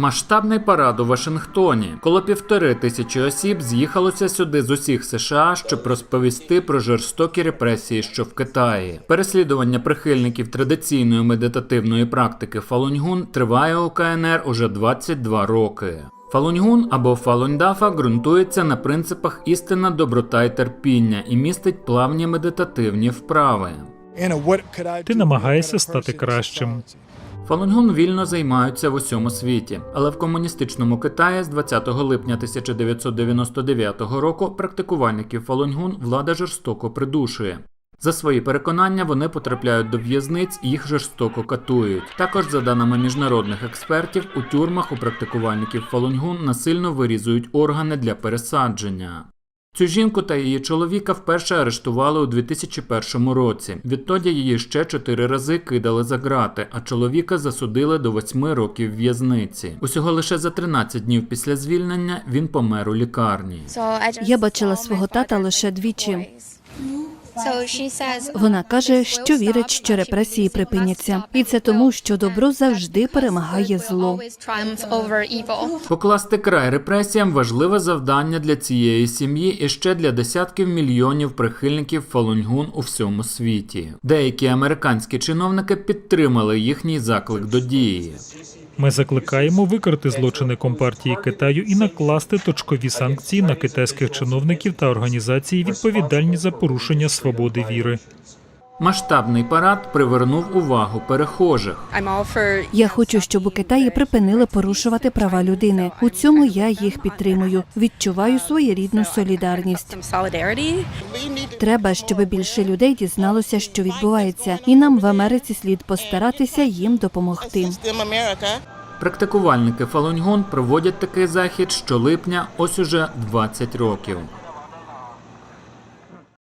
Масштабний парад у Вашингтоні. Коло півтори тисячі осіб з'їхалося сюди з усіх США, щоб розповісти про жорстокі репресії, що в Китаї. Переслідування прихильників традиційної медитативної практики Фалуньгун триває у КНР уже 22 роки. Фалуньгун або Фалуньдафа ґрунтується на принципах істина, доброта й терпіння і містить плавні медитативні вправи. Ти намагаєшся стати кращим. Фалунгун вільно займаються в усьому світі, але в комуністичному Китаї з 20 липня 1999 року практикувальників Фалунгун влада жорстоко придушує. За свої переконання вони потрапляють до в'язниць їх жорстоко катують. Також, за даними міжнародних експертів, у тюрмах у практикувальників Фалунгун насильно вирізують органи для пересадження. Цю жінку та її чоловіка вперше арештували у 2001 році. Відтоді її ще чотири рази кидали за ґрати, а чоловіка засудили до восьми років в'язниці. Усього лише за 13 днів після звільнення він помер у лікарні. Я бачила свого тата лише двічі. Вона Вона каже, що вірить, що репресії припиняться, і це тому, що добро завжди перемагає зло. Покласти край репресіям важливе завдання для цієї сім'ї і ще для десятків мільйонів прихильників Фалуньгун у всьому світі. Деякі американські чиновники підтримали їхній заклик до дії. Ми закликаємо викрити злочини Компартії Китаю і накласти точкові санкції на китайських чиновників та організації, відповідальні за порушення свободи віри. Масштабний парад привернув увагу перехожих. Я хочу, щоб у Китаї припинили порушувати права людини. У цьому я їх підтримую. Відчуваю своєрідну солідарність. Треба, щоб більше людей дізналося, що відбувається, і нам в Америці слід постаратися їм допомогти. Практикувальники Фалуньгун проводять такий захід щолипня ось уже 20 років.